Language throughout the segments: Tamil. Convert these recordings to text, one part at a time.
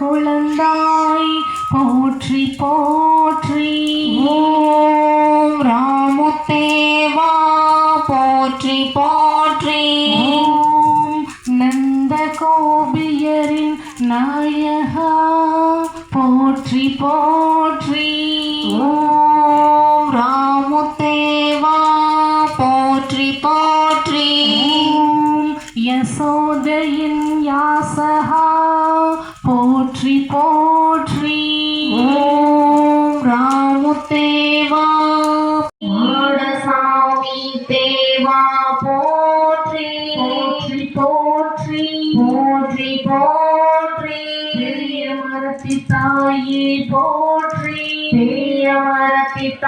குழந்தாய் போற்றி போற்றி. ஓம் ராமுத்தேவா போற்றி போற்றி. ஓம் நந்த கோபியரின் நாயகா போற்றி போற்றி. ஓம்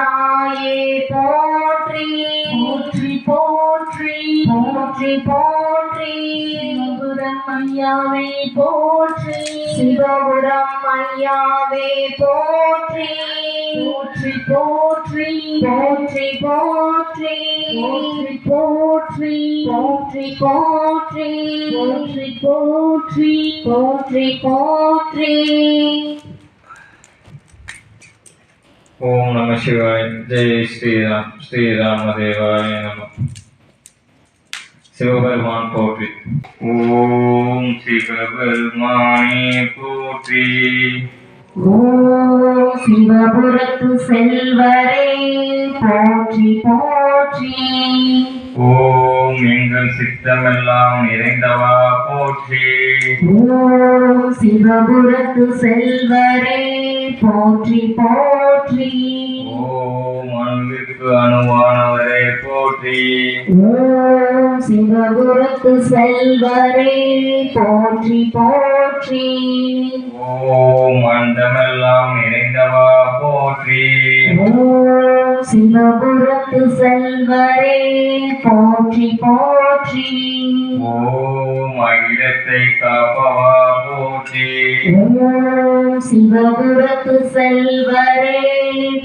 தாயே போற்றி. போற்றி போற்றி. போற்றி. போற்றி சிவபுரம் ஐயாவை போற்றி. சிவபுரம் ஐயாவே போற்றி போற்றி. போற்றி. போற்றி. போற்றி போற்றி. போற்றி. போற்றி போற்றி. போற்றி போற்றி. போற்றி போற்றி. ஓம் நம சிவாய். ஜெய் ஸ்ரீராம். ஸ்ரீராமதேவாய நம. சிவபெருமான் போற்றி. ஓம் சிவபெருமானே போற்றி. ஓம் சிவபுரத்து செல்வரே போற்றி போற்றி. ஓம் எங்கள் சித்தமெல்லாம் நிறைந்தவா போற்றி. ஓம் சிவபுரத்து செல்வரே போற்றி போற்றி. ஓம் அன்பிற்கு அணுவானவரே போற்றி. ஓம் சிவபுரத்து செல்வரே போற்றி போற்றி. ஓம் அண்டமெல்லாம் நிறைந்தவா போற்றி. ஓம் சிவபுரத்து செல்வரே போற்றி போற்றி. ஓம் அகிலத்தை காப்பவா போற்றி. ஓம் சிவபுரத்து செல்வரே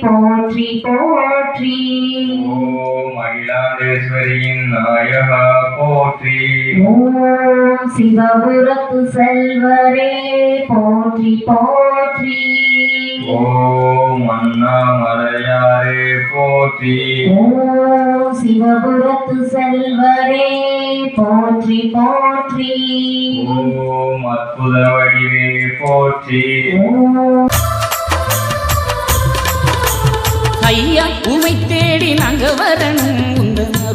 போற்றி போற்றி. ஓம் அகிலாண்டேஸ்வரியின் நாயகா போற்றி. ஓம் சிவபுரத்து செல்வரே போற்றி போற்றி. ஓம் அண்ணாமலையாரே போற்றி. ஓம் சிவபுரத்து செல்வரே போற்றி போற்றி. ஓம் அற்புத வடிவே போற்றி. ஐயா உமை தேடி நாங்க வரணும்.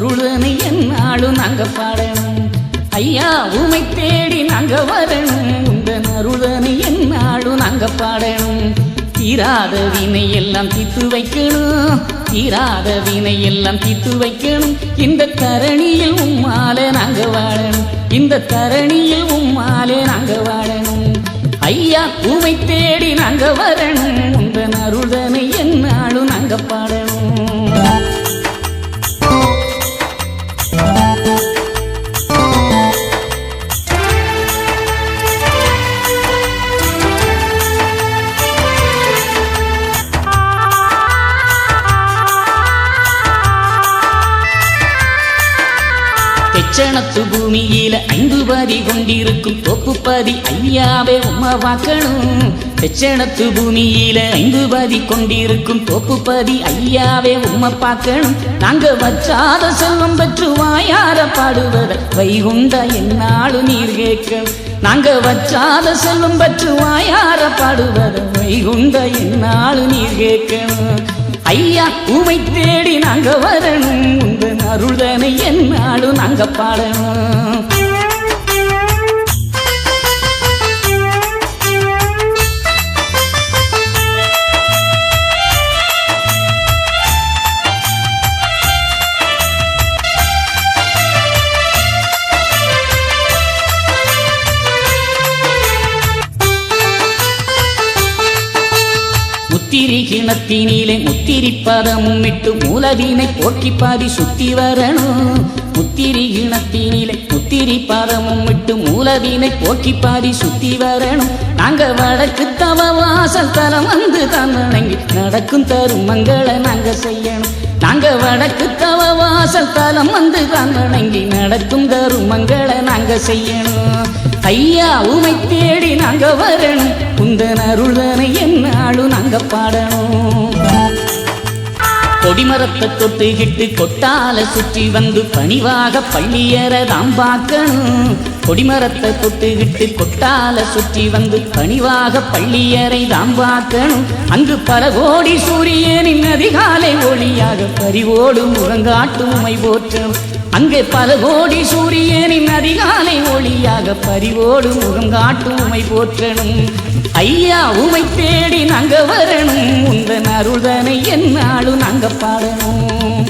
அருளனை என்னாலும் நாங்க பாடணும். ஐயா உமை தேடி நாங்க வரணும். உந்த அருளனை என்னாலும் நாங்க பாடணும். தீராத வினை எல்லாம் தீர்த்து வைக்கணும். தீராத வினை எல்லாம் தீர்த்து வைக்கணும். இந்த தரணியில் உம்மாலே நாங்க வாழணும். இந்த தரணியில் உம்மாலே நாங்க வாழணும். ஐயா உமை தேடி நாங்க வரணும். உந்த அருளனை என்னாலும் நாங்க பாடணும் தெச்சணத்து பூமியில ஐந்து பதி கொண்டிருக்கும் தோப்பு பதி ஐயாவே உம்மா பார்க்கணும் செச்சனத்து பூமியில ஐந்து பதி கொண்டிருக்கும் தோப்பு பதி ஐயாவே உம்மை பார்க்கணும். நாங்க வச்சாத செல்வம் பெற்று வாயார பாடுவத வைகுண்ட என்னாலு நீர் கேட்க நாங்க வச்சாத செல்வம் பெற்று வாயார பாடுவத வைகுண்ட என்னாலு நீர் கேட்கணும் ஐயா உமை தேடி நாங்க வரணும். உங்கள் அருள்தனை என்னாலும் நாங்க பாடணும். முத்திரி கிணத்தினிலே முத்திரி பதமும் இட்டு மூலவினை போக்கி பாதி சுத்தி வரணும். முத்திரி கிணத்தினிலே முத்திரி பதமும் இட்டு மூலவினை போக்கி பாதி சுத்தி வரணும். நாங்க வடக்கு தவ வாசல் தலம் வந்து தன்னணங்கி நடக்கும் தருமங்களை நாங்க செய்யணும். நாங்க வடக்கு தவ வாசல் தலம் வந்து தன்னணங்கி நடக்கும் தருமங்களை நாங்க செய்யணும். ஐயா உமை தேடி நாங்க வரணும். உந்தன் அருள்தனை என்னாலும் நாங்க பாடணும். கொடிமரத்தை தொட்டுகிட்டு கொட்டால சுற்றி வந்து பணிவாக பள்ளியறதாம் பார்க்கணும். கொடிமரத்தை தொட்டுகிட்டு கொட்டால சுற்றி வந்து பணிவாக பள்ளியறை தாம் பார்க்கணும். அங்கு பல கோடி சூரியனின் அதிகாலை ஒளியாக பறிவோடும் முழங்காட்டு உமை போற்றணும் அங்கே பல கோடி சூரியனின் அதிகாலை ஐயாக பறிவோடு முகம் காட்டும் உமை போற்றணும். ஐயா உமை தேடி நாங்க வரணும். உந்தன் அருள்தனை என்னாலும் நாங்க பாடணும்.